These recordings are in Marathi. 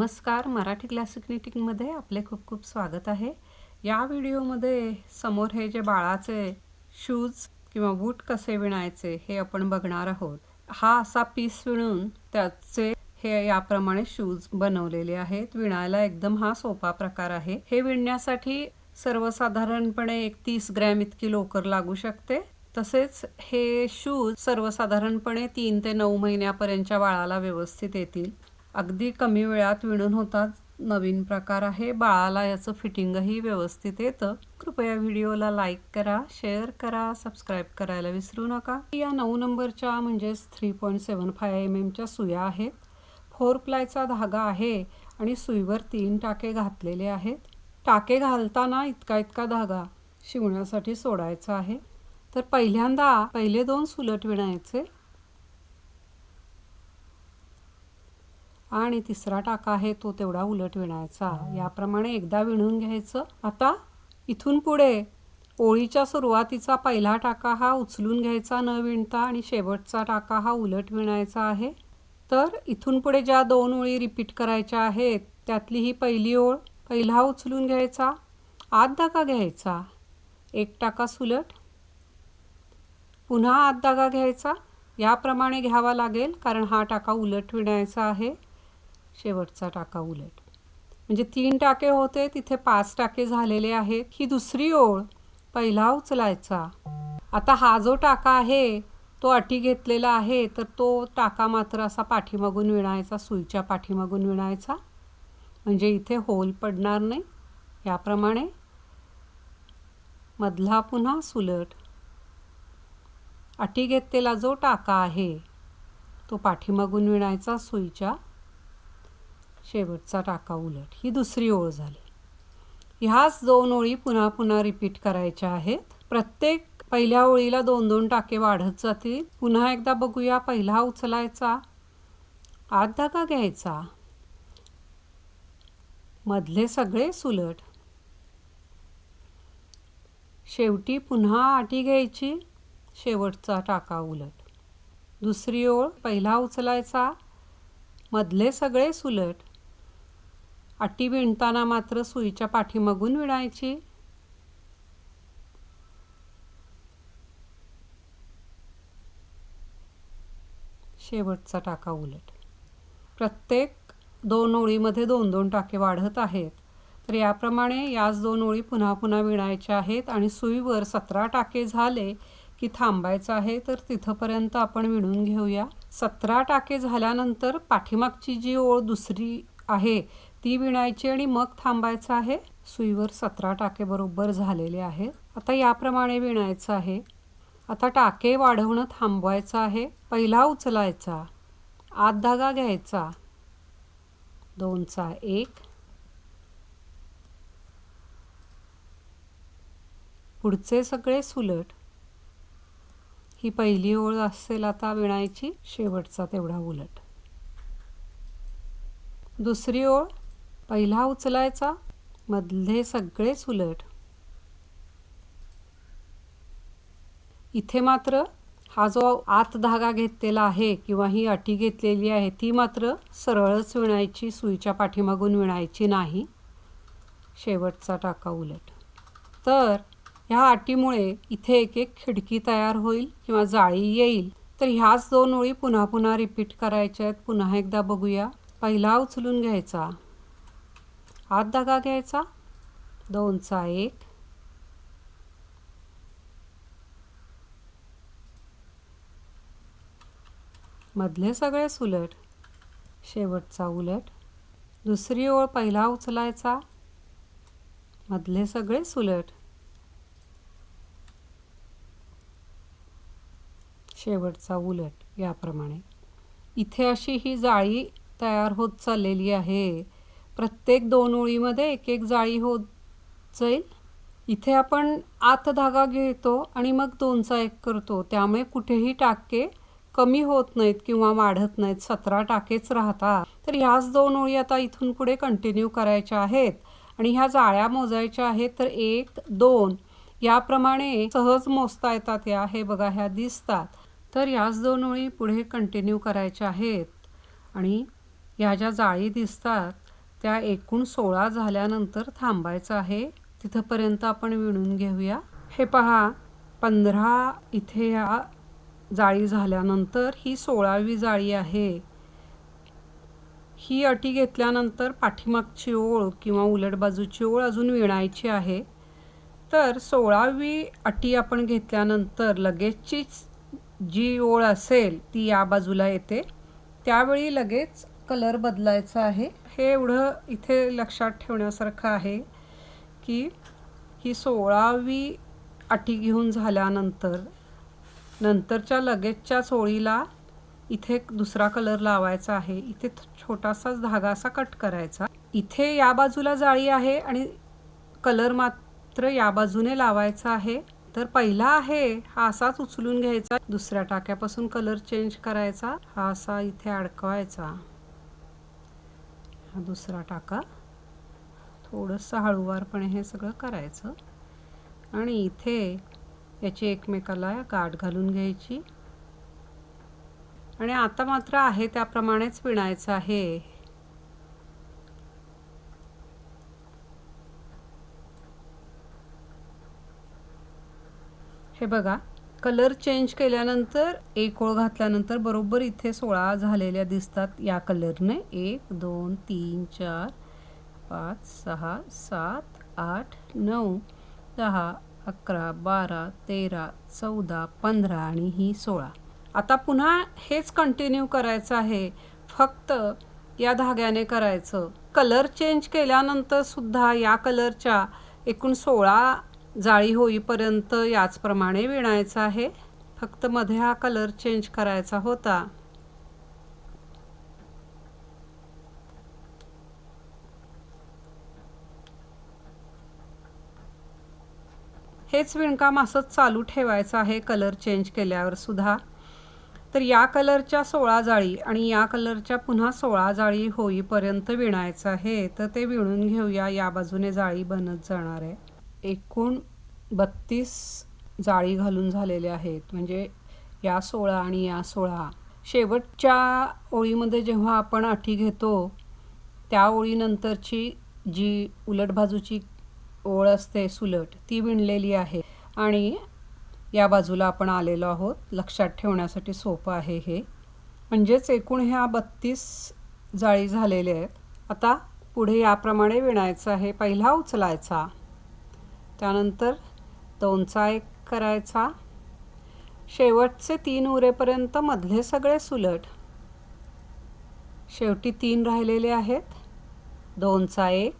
नमस्कार मराठी क्लासिक निटिंगमध्ये आपले खूप खूप स्वागत आहे. या व्हिडिओमध्ये समोर हे जे बाळाचे शूज किंवा बूट कसे विणायचे हे आपण बघणार आहोत. हा असा पीस विणून त्याचे हे याप्रमाणे शूज बनवलेले आहेत. विणायला एकदम हा सोपा प्रकार आहे. हे विणण्यासाठी सर्वसाधारणपणे एक तीस ग्रॅम इतकी लोकर लागू शकते. तसेच हे शूज सर्वसाधारणपणे तीन ते नऊ महिन्यापर्यंतच्या बाळाला व्यवस्थित येतील. अगदी कमी वेळात विणून होतात नवीन प्रकार आहे. बाळाला याचं फिटिंगही व्यवस्थित येतं. कृपया व्हिडिओला लाईक करा शेअर करा सबस्क्राईब करायला विसरू नका. या नऊ नंबरच्या म्हणजेच three point seven five M एमच्या सुया आहेत. फोर प्लायचा धागा आहे आणि सुईवर तीन टाके घातलेले आहेत. टाके घालताना इतका इतका धागा शिवण्यासाठी सोडायचा आहे. तर पहिल्यांदा पहिले दोन सुलट विणायचे. आणि तिसरा टाका आहे तो तेवढा उलट विणायचा. याप्रमाणे एकदा विणून घ्यायचं. आता इथून पुढे ओळीच्या सुरुवातीचा पहिला टाका हा उचलून घ्यायचा न विणता आणि शेवटचा टाका हा उलट विणायचा आहे. तर इथून पुढे ज्या दोन ओळी रिपीट करायच्या आहेत त्यातली ही पहिली ओळ पहिला उचलून घ्यायचा आत धागा घ्यायचा. एक टाका सुलट. पुन्हा आत धागा घ्यायचा. याप्रमाणे घ्यावा लागेल कारण हा टाका उलट विणायचा आहे. शेवटचा टाका उलट. म्हणजे तीन टाके होते तिथे पाच टाके झालेले आहेत. ही दुसरी ओळ पहिला उचलायचा. आता हा जो टाका आहे तो अटी घेतलेला आहे तर तो टाका मात्र असा पाठीमागून विणायचा सुईच्या पाठीमागून विणायचा. म्हणजे इथे होल पडणार नाही. याप्रमाणे मधला पुन्हा सुलट. अटी घेतलेला जो टाका आहे तो पाठीमागून विणायचा सुईच्या शेवटचा टाका उलट. ही दुसरी ओळ झाली. ह्याच दोन ओळी पुन्हा पुन्हा रिपीट करायच्या आहेत. प्रत्येक पहिल्या ओळीला दोन दोन टाके वाढत जातील. पुन्हा एकदा बघूया पहिला उचलायचा. आत धागा घ्यायचा. मधले सगळे सुलट. शेवटी पुन्हा आटी घ्यायची. शेवटचा टाका उलट. दुसरी ओळ पहिला उचलायचा. मधले सगळे सुलट. अट्टी विणताना मात्र सुईच्या पाठीमागून विणायची. शेवटचा टाका उलट. प्रत्येक दोन ओळीमध्ये दोन दोन टाके वाढत आहेत तर याप्रमाणे याच दोन ओळी पुन्हा पुन्हा विणायच्या आहेत आणि सुईवर सतरा टाके झाले की थांबायचं आहे तर तिथंपर्यंत आपण विणून घेऊया. सतरा टाके झाल्यानंतर पाठीमागची जी ओळ दुसरी आहे ती विणायची आणि मग थांबायचं आहे. सुईवर सतरा टाके बरोबर झालेले आहेत आता याप्रमाणे विणायचं आहे. आता टाके वाढवणं थांबवायचं आहे. पहिला उचलायचा. आत धागा घ्यायचा. दोनचा एक. पुढचे सगळे सुलट. ही पहिली ओळ असेल आता विणायची. शेवटचा तेवढा उलट. दुसरी ओळ पहिला उचलायचा मधले सगळे सुलट. इथे मात्र हा जो आत धागा घेतलेला आहे किंवा ही अटी घेतलेली आहे ती मात्र सरळच विणायची सुईच्या पाठीमागून विणायची नाही. शेवटचा टाका उलट. तर ह्या अटीमुळे इथे एक एक खिडकी तयार होईल किंवा जाळी येईल. तर ह्याच दोन ओळी पुन्हा पुन्हा रिपीट करायच्या आहेत. पुन्हा एकदा बघूया. पहिला उचलून घ्यायचा. आत धागा घ्यायचा? दोनचा एक. मधले सगळे सुलट शेवटचा उलट. दुसरी ओळ पहिला उचलायचा. मधले सगळे सुलट. शेवटचा उलट याप्रमाणे. इथे अशी ही जाळी तयार होत चाललेली आहे. प्रत्येक दोन ओळीमध्ये एक एक जाळी होत जाईल. इथे आपण आत धागा घेतो आणि मग दोनचा एक करतो. त्यामुळे कुठेही टाके कमी होत नाहीत किंवा वाढत नाहीत. सतरा टाकेच राहतात. तर ह्याच दोन ओळी आता इथून पुढे कंटिन्यू करायच्या आहेत. आणि ह्या जाळ्या मोजायच्या आहेत. तर एक दोन याप्रमाणे सहज मोजता येतात. या हे बघा ह्या दिसतात. तर याच दोन ओळी पुढे कंटिन्यू करायच्या आहेत. आणि ह्या ज्या जाळी दिसतात त्या एकूण सोळा झाल्यानंतर थांबायचं आहे. तिथंपर्यंत आपण विणून घेऊया. हे पहा पंधरा इथे ह्या जाळी झाल्यानंतर ही सोळावी जाळी आहे. ही अटी घेतल्यानंतर पाठीमागची ओळ किंवा उलट बाजूची ओळ अजून विणायची आहे. तर सोळावी अटी आपण घेतल्यानंतर लगेचचीच जी ओळ असेल ती या बाजूला येते. त्यावेळी लगेच कलर बदलायचा आहे. हे एवढं इथे लक्षात ठेवण्यासारखं आहे की ही सोळावी अटी घेऊन झाल्यानंतर नंतरच्या लगेचच्या चोळीला इथे दुसरा कलर लावायचा आहे. इथे छोटासाच धागा असा कट करायचा. इथे या बाजूला जाळी आहे आणि कलर मात्र या बाजूने लावायचा आहे. तर पहिला आहे हा असाच उचलून घ्यायचा. दुसऱ्या टाक्यापासून कलर चेंज करायचा. हा असा इथे अडकवायचा. हा दुसरा टाका. थोडंसं हळूवारपणे हे सगळं करायचं. आणि इथे याची एकमेकाला गाठ घालून घ्यायची. आणि आता मात्र आहे त्याप्रमाणेच विणायचं आहे. हे बघा कलर चेंज केल्यानंतर एक ओळ घातल्यानंतर बरोबर इथे सोळा झालेल्या दिसतात या कलरने. एक दोन तीन चार पाच सहा सात आठ नऊ दहा अकरा बारा तेरा चौदा पंधरा आणि ही सोळा. आता पुन्हा हेच कंटिन्यू करायचं आहे. फक्त या धाग्याने करायचं. कलर चेंज केल्यानंतर सुद्धा या कलरच्या एकूण सोळा जाळी होईपर्यंत याचप्रमाणे विणायचं आहे. फक्त मध्ये हा कलर चेंज करायचा होता. हेच विणकाम असंच चालू ठेवायचं आहे कलर चेंज केल्यावर सुद्धा. तर या कलरच्या सोळा जाळी आणि या कलरच्या पुन्हा सोळा जाळी होईपर्यंत विणायचं आहे. तर ते विणून घेऊया. या बाजूने जाळी बनत जाणार आहे. एकूण बत्तीस जाळी घालून झालेले आहेत. म्हणजे या सोळा आणि या सोळा. शेवटच्या ओळीमध्ये जेव्हा आपण अटी घेतो त्या ओळीनंतरची जी उलट बाजूची ओळ असते सुलट ती विणलेली आहे. आणि या बाजूला आपण आलेलो आहोत. लक्षात ठेवण्यासाठी सोपं आहे हे. म्हणजेच एकूण ह्या बत्तीस जाळी झालेल्या आहेत. आता पुढे याप्रमाणे विणायचं आहे. पहिला उचलायचा. त्यानंतर दोनचा एक करायचा. शेवटचे तीन उरेपर्यंत मधले सगळे सुलट. शेवटी तीन राहिलेले आहेत. दोनचा एक.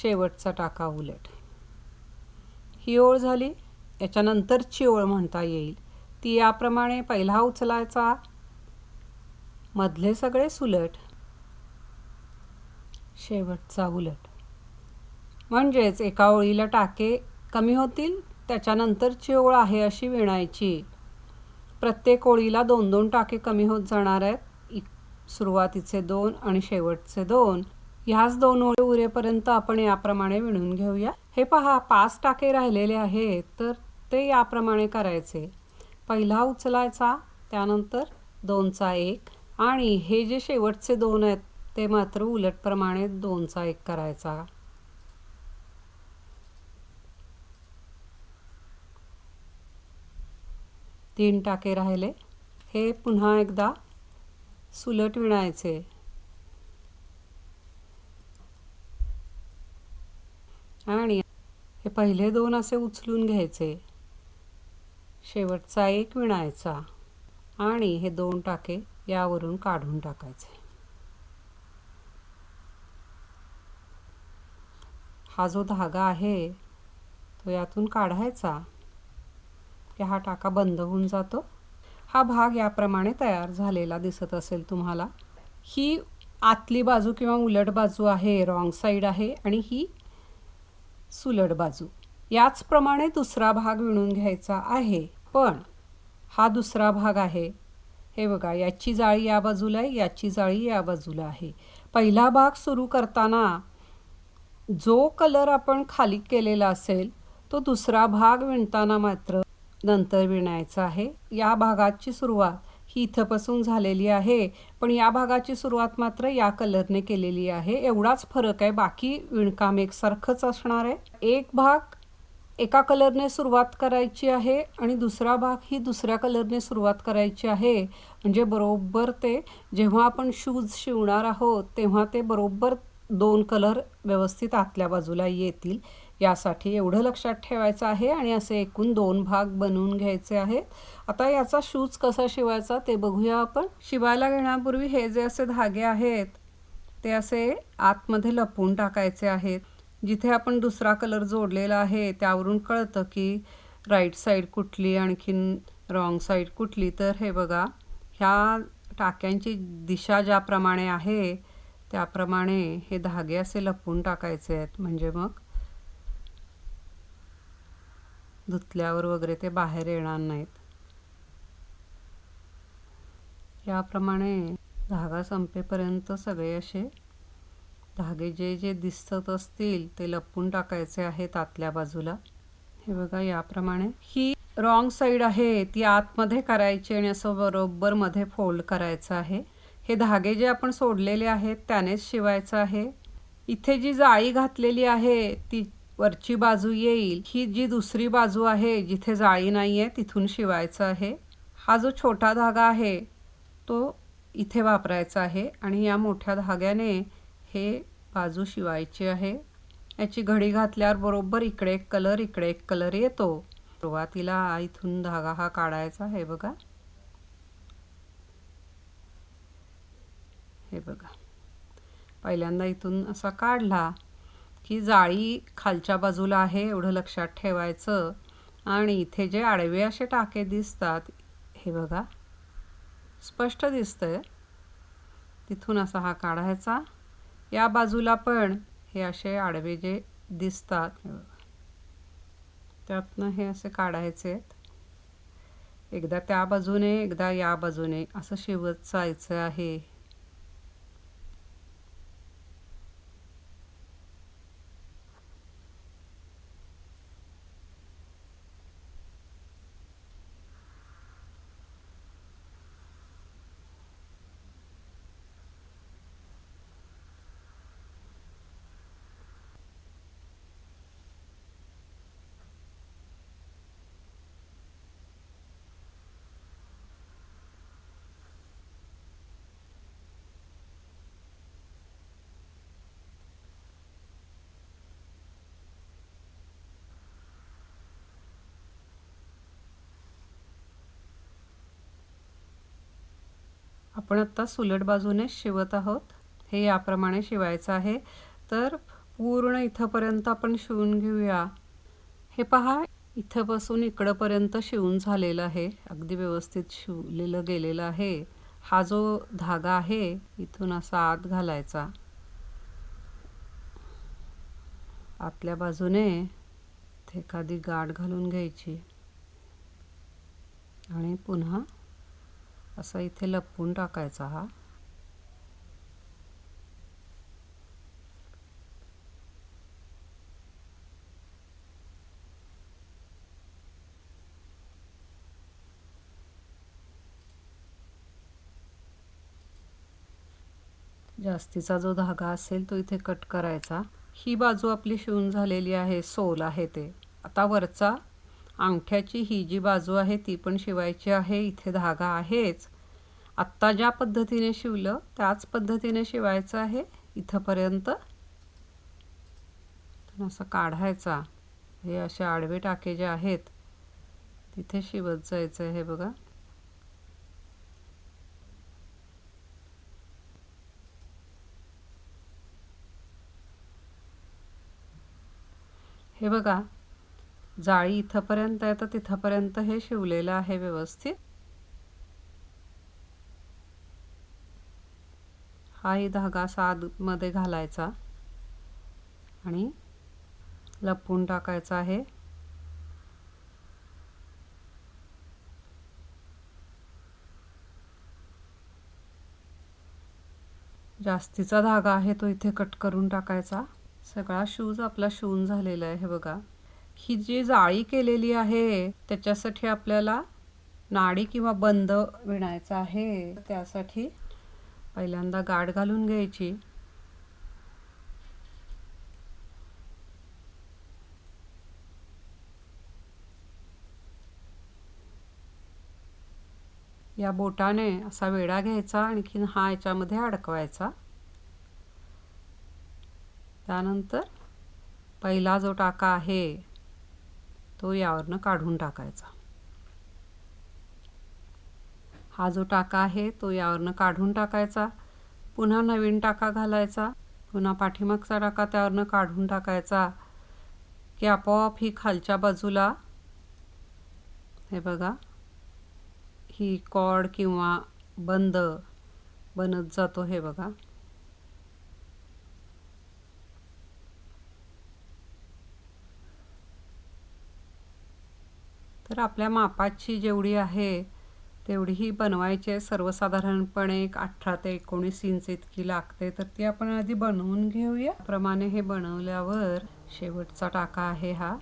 शेवटचा टाका उलट. ही ओळ झाली. याच्यानंतरची ओळ म्हणता येईल. ती याप्रमाणे पहिला उचलायचा. मधले सगळे सुलट. शेवटचा उलट. म्हणजेच एका ओळीला टाके कमी होतील त्याच्यानंतरची ओळ आहे अशी विणायची. प्रत्येक ओळीला दोन दोन टाके कमी होत जाणार आहेत. सुरुवातीचे दोन आणि शेवटचे दोन. ह्याच दोन ओळी उरेपर्यंत आपण याप्रमाणे विणून घेऊया. हे पहा पाच टाके राहिलेले आहेत तर ते याप्रमाणे करायचे. पहिला उचलायचा त्यानंतर दोनचा एक आणि हे जे शेवटचे दोन आहेत ते मात्र उलटप्रमाणे दोनचा एक करायचा. तीन टाके राहिले. हे पुन्हा एकदा सुलट विणायचे. आणि हे पहिले दोन असे उचलून घ्यायचे. शेवटचा एक विणायचा. आणि हे दोन टाके यावरून काढून टाकायचे. हा जो धागा आहे तो यातून काढायचा. की हा टाका बंद होऊन जातो. हा भाग याप्रमाणे तयार झालेला दिसत असेल तुम्हाला. ही आतली बाजू किंवा उलट बाजू आहे रॉंग साईड आहे आणि ही सुलट बाजू. याचप्रमाणे दुसरा भाग विणून घ्यायचा आहे पण हा दुसरा भाग आहे. हे बघा याची जाळी या बाजूला आहे याची जाळी या बाजूला आहे. पहिला भाग सुरू करताना जो कलर आपण खाली केलेला असेल तो दुसरा भाग विणताना मात्र नंतर विणायचं आहे. या भागाची सुरुवात ही इथंपासून झालेली आहे. पण या भागाची सुरुवात मात्र या कलरने केलेली आहे. एवढाच फरक आहे. बाकी विणकाम एकसारखंच असणार आहे. एक भाग एका कलरने सुरुवात करायची आहे आणि दुसरा भाग ही दुसऱ्या कलरने सुरुवात करायची आहे. म्हणजे बरोबर ते जेव्हा आपण शूज शिवणार आहोत तेव्हा ते बरोबर दोन कलर व्यवस्थित आतल्या बाजूला येतील. यासाठी एवढं लक्षात ठेवायचं आहे आणि असे एकूण दोन भाग बनवून घ्यायचे आहेत. आता याचा शूज कसा शिवायचा ते बघूया आपण. शिवायला घेण्यापूर्वी हे जे असे धागे आहेत ते असे आतमध्ये लपवून टाकायचे आहेत. जिथे आपण दुसरा कलर जोडलेला आहे त्यावरून कळतं की राईट साईड कुठली आणखीन रॉंग साईड कुठली. तर हे बघा ह्या टाक्यांची दिशा ज्याप्रमाणे आहे त्याप्रमाणे हे धागे असे लपवून टाकायचे आहेत. म्हणजे मग धुतल्यावर वगैरे ते बाहेर येणार नाहीत. याप्रमाणे धागा संपेपर्यंत सगळे असे धागे जे जे दिसत असतील ते लपून टाकायचे आहेत आतल्या बाजूला. हे बघा याप्रमाणे ही रॉंग साईड आहे. ती आतमध्ये करायची आणि असं बरोबर मध्ये फोल्ड करायचं आहे. हे धागे जे आपण सोडलेले आहेत त्यानेच शिवायचं आहे. इथे जी जाळी घातलेली आहे ती वरची बाजू येईल ही जी दुसरी बाजू आहे जिथे जाळी नाही आहे तिथून शिवायचं आहे. हा जो छोटा धागा आहे तो इथे वापरायचा आहे आणि या मोठ्या धाग्याने हे बाजू शिवायची आहे. याची घडी घातल्यावर बरोबर इकडे एक कलर इकडे एक कलर येतो. सुरुवातीला इथून धागा हा काढायचा हे बघा. हे बघा. पहिल्यांदा इथून असा काढला. की जाळी खालच्या बाजूला आहे एवढं लक्षात ठेवायचं. आणि इथे जे आडवे असे टाके दिसतात हे बघा. स्पष्ट दिसतंय. तिथून असा हा काढायचा. या बाजूला पण हे असे आडवे जे दिसतात त्यातनं हे असे काढायचे आहेत. एकदा त्या बाजूने एकदा या बाजूने असं शिवत जायचं आहे. आपण आत्ता सुलट बाजूने शिवत आहोत. हे याप्रमाणे शिवायचं आहे. तर पूर्ण इथंपर्यंत आपण शिवून घेऊया. हे पहा इथंपासून इकडंपर्यंत शिवून झालेलं आहे. अगदी व्यवस्थित शिवलेलं गेलेलं आहे. हा जो धागा आहे इथून असा आत घालायचा. आतल्या बाजूने एखादी गाठ घालून घ्यायची. आणि पुन्हा असा इथे लपवून टाकायचा हा. जास्तीचा जो धागा असेल तो इथे कट करायचा. ही बाजू आपली शिवून झालेली आहे सोल आहे ते. आता वरचा अंगठ्याची ही जी बाजू आहे ती पण शिवायची आहे इथे धागा आहेच. आत्ता ज्या पद्धतीने शिवलं त्याच पद्धतीने शिवायचं आहे इथंपर्यंत. असं काढायचा. हे असे आडवे टाके जे आहेत तिथे शिवत जायचं आहे बघा. हे बघा जाळी इथंपर्यंत आहे तर तिथंपर्यंत हे शिवलेलं आहे व्यवस्थित. हाही धागा साधमध्ये घालायचा आणि लपवून टाकायचा आहे. जास्तीचा धागा आहे तो इथे कट करून टाकायचा. सगळा शूज आपला शिवून झालेला आहे हे बघा. ही जी जाळी केलेली आहे त्याच्यासाठी आपल्याला नाडी किंवा बंद विणायचा आहे. त्यासाठी पहिल्यांदा गाठ घालून घ्यायची. या बोटाने असा वेढा घ्यायचा आणखीन हा याच्यामध्ये अडकवायचा. त्यानंतर पहिला जो टाका आहे तो यावरनं काढून टाकायचा. हा जो टाका आहे तो यावरनं काढून टाकायचा. पुन्हा नवीन टाका घालायचा. पुन्हा पाठीमागचा टाका त्यावरनं काढून टाकायचा. की आपोआप ही खालच्या बाजूला हे बघा ही कॉड किंवा बंद बनत जातो हे बघा. तर आपल्या मापाची जेवढी आहे तेवढी ही बनवायची आहे. सर्वसाधारणपणे एक अठरा ते एकोणीस इंच इतकी लागते. तर ती आपण आधी बनवून घेऊया. प्रमाणे हे बनवल्यावर शेवटचा टाका आहे हा.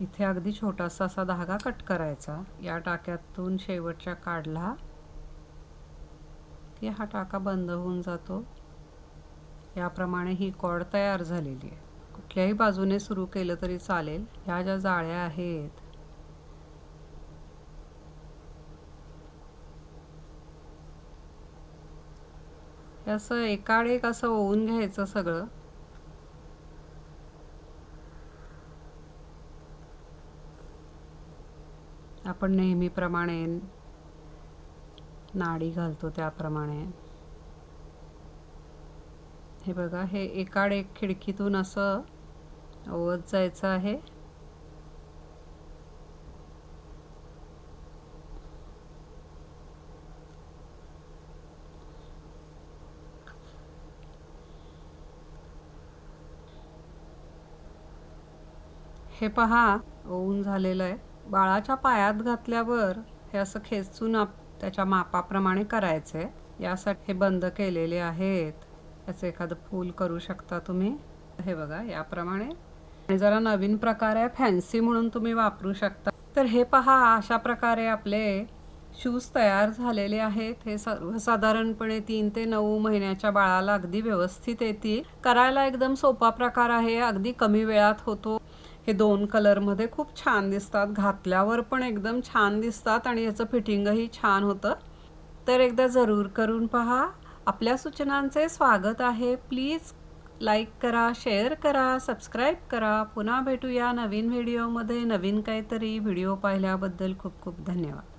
इथे अगदी छोटासा असा धागा कट करायचा. या टाक्यातून शेवटच्या काढला की हा टाका बंद होऊन जातो. याप्रमाणे ही कॉड तयार झालेली आहे. कुठल्याही बाजूने सुरू केलं तरी चालेल. ह्या ज्या जाळ्या आहेत असं एकाड एक असं ओवून घ्यायचं सगळं. आपण नेहमीप्रमाणे नाडी घालतो त्याप्रमाणे. हे बघा हे एकाड एक खिडकीतून असं ओवत जायचं आहे. हे पहा ऊन झालेलं आहे. बाळाच्या पायात घातल्यावर हे असं खेचून आप त्याच्या मापाप्रमाणे करायचं आहे यासाठी हे बंद केलेले आहेत. याचं एखादं फूल करू शकता तुम्ही. हे बघा याप्रमाणे. आणि जरा नवीन प्रकार आहे फॅन्सी म्हणून तुम्ही वापरू शकता. तर हे पहा अशा प्रकारे आपले शूज तयार झालेले आहेत. हे सर्वसाधारणपणे तीन ते नऊ महिन्याच्या बाळाला अगदी व्यवस्थित येतील. करायला एकदम सोपा प्रकार आहे. अगदी कमी वेळात होतो. हे दोन कलरमध्ये खूप छान दिसतात. घातल्यावर पण एकदम छान दिसतात आणि याचं फिटिंगही छान होतं. तर एकदा जरूर करून पहा. आपल्या सूचनांचे स्वागत आहे. प्लीज लाईक करा शेअर करा सबस्क्राईब करा. पुन्हा भेटूया नवीन व्हिडिओमध्ये. नवीन काहीतरी व्हिडिओ पाहिल्याबद्दल खूप खूप धन्यवाद.